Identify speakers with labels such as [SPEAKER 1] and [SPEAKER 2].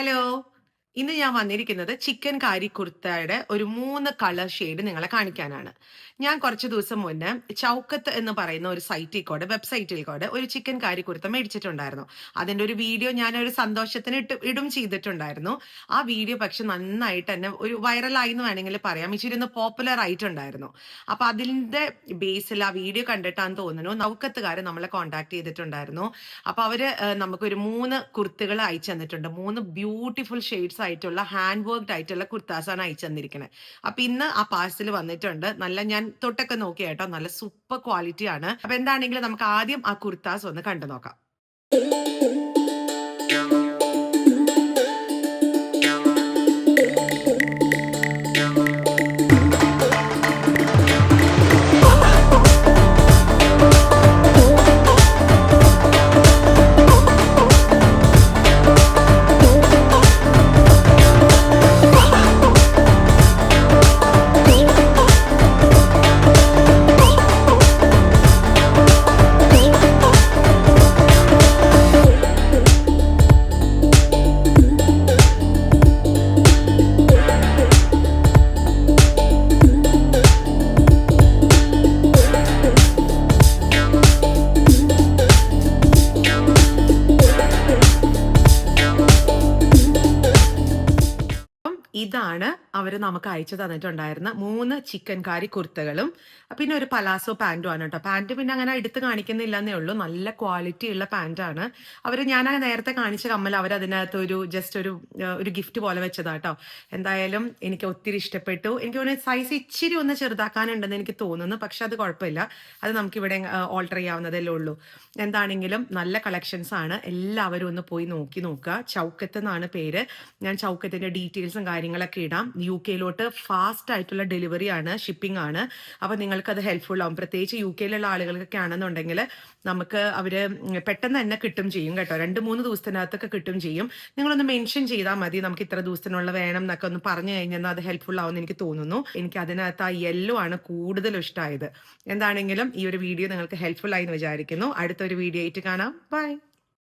[SPEAKER 1] Hello ഇന്ന് ഞാൻ വന്നിരിക്കുന്നത് ചിക്കൻ കാരി കുർത്തയുടെ ഒരു മൂന്ന് കളർ ഷെയ്ഡ് നിങ്ങളെ കാണിക്കാനാണ്. ഞാൻ കുറച്ച് ദിവസം മുന്നേ ചൗക്കത്ത് എന്ന് പറയുന്ന ഒരു സൈറ്റിൽ കൂടെ വെബ്സൈറ്റിൽ കൂടെ ഒരു ചിക്കൻ കാരി കുർത്ത മേടിച്ചിട്ടുണ്ടായിരുന്നു. അതിന്റെ ഒരു വീഡിയോ ഞാൻ ഒരു സന്തോഷത്തിന് ഇട്ട് ഇടും ചെയ്തിട്ടുണ്ടായിരുന്നു. ആ വീഡിയോ പക്ഷെ നന്നായിട്ട് തന്നെ ഒരു വൈറലായി എന്ന് വേണമെങ്കിൽ പറയാം. ഇച്ചിരി ഒന്ന് പോപ്പുലർ ആയിട്ടുണ്ടായിരുന്നു. അപ്പൊ അതിന്റെ ബേസിൽ ആ വീഡിയോ കണ്ടിട്ടാന്ന് തോന്നുന്നു നൗക്കത്തുകാർ നമ്മളെ കോൺടാക്ട് ചെയ്തിട്ടുണ്ടായിരുന്നു. അപ്പൊ അവർ ഏഹ്, നമുക്കൊരു മൂന്ന് കുർത്തകൾ അയച്ചു തന്നിട്ടുണ്ട്. മൂന്ന് ബ്യൂട്ടിഫുൾ ഷെയ്ഡ്സ് ആയിട്ടുള്ള ഹാൻഡ് വർക്ക്ഡ് ആയിട്ടുള്ള കുർത്താസാണ് അയച്ചു തന്നിരിക്കുന്നത് അപ്പൊ ഇന്ന് ആ പാഴ്സൽ വന്നിട്ടുണ്ട്. നല്ല ഞാൻ തൊട്ടൊക്കെ നോക്കിയാട്ടോ നല്ല സൂപ്പർ ക്വാളിറ്റി ആണ്. അപ്പൊ എന്താണെങ്കിലും നമുക്ക് ആദ്യം ആ കുർത്താസ് ഒന്ന് കണ്ടു നോക്കാം ഇതാണ് അവർ നമുക്ക് അയച്ചു തന്നിട്ടുണ്ടായിരുന്ന മൂന്ന് ചിക്കൻ കാരി കുർത്തകളും. പിന്നെ ഒരു പലാസോ പാന്റും ആണ് കേട്ടോ. പാന്റ് പിന്നെ അങ്ങനെ എടുത്ത് കാണിക്കുന്നില്ല എന്നേ ഉള്ളൂ. നല്ല ക്വാളിറ്റി ഉള്ള പാന്റാണ് അവർ ഞാൻ നേരത്തെ കാണിച്ച കമ്മൽ അവർ അതിനകത്ത് ഒരു ജസ്റ്റ് ഒരു ഒരു ഗിഫ്റ്റ് പോലെ വെച്ചതാ കേട്ടോ. എന്തായാലും എനിക്ക് ഒത്തിരി ഇഷ്ടപ്പെട്ടു. എനിക്ക് തോന്നുന്നു സൈസ് ഇച്ചിരി ഒന്ന് ചെറുതാക്കാനുണ്ടെന്ന് എനിക്ക് തോന്നുന്നു. പക്ഷെ അത് കുഴപ്പമില്ല. അത് നമുക്ക് ഇവിടെ ഓൾട്ടർ ചെയ്യാവുന്നതല്ലേ ഉള്ളൂ. എന്താണെങ്കിലും നല്ല കളക്ഷൻസ് ആണ്. എല്ലാവരും ഒന്ന് പോയി നോക്കി നോക്കുക. ചൗക്കത്ത് എന്നാണ് പേര്. ഞാൻ ചൗക്കത്തിന്റെ ഡീറ്റെയിൽസും കാര്യങ്ങളൊക്കെ ഇടാം. യു കെയിലോട്ട് ഫാസ്റ്റ് ആയിട്ടുള്ള ഡെലിവറി ആണ് ഷിപ്പിംഗ് ആണ്. അപ്പൊ നിങ്ങൾക്ക് അത് ഹെൽപ്ഫുൾ ആവും. പ്രത്യേകിച്ച് യു കെയിലുള്ള ആളുകൾക്കൊക്കെ ആണെന്നുണ്ടെങ്കിൽ നമുക്ക് അവർ പെട്ടെന്ന് തന്നെ കിട്ടും ചെയ്യും കേട്ടോ. രണ്ട് മൂന്ന് ദിവസത്തിനകത്തൊക്കെ കിട്ടും ചെയ്യും. നിങ്ങളൊന്ന് മെൻഷൻ ചെയ്താൽ മതി. നമുക്ക് ഇത്ര ദിവസത്തിനുള്ള വേണം എന്നൊക്കെ ഒന്ന് പറഞ്ഞു കഴിഞ്ഞാൽ അത് ഹെൽപ്ഫുൾ ആവുമെന്ന് എനിക്ക് തോന്നുന്നു. എനിക്ക് അതിനകത്ത് ആ യെല്ലോ ആണ് കൂടുതൽ ഇഷ്ടമായത് എന്താണെങ്കിലും ഈ ഒരു വീഡിയോ നിങ്ങൾക്ക് ഹെൽപ്ഫുൾ ആയി എന്ന് വിചാരിക്കുന്നു. അടുത്തൊരു വീഡിയോ ആയിട്ട് കാണാം. ബൈ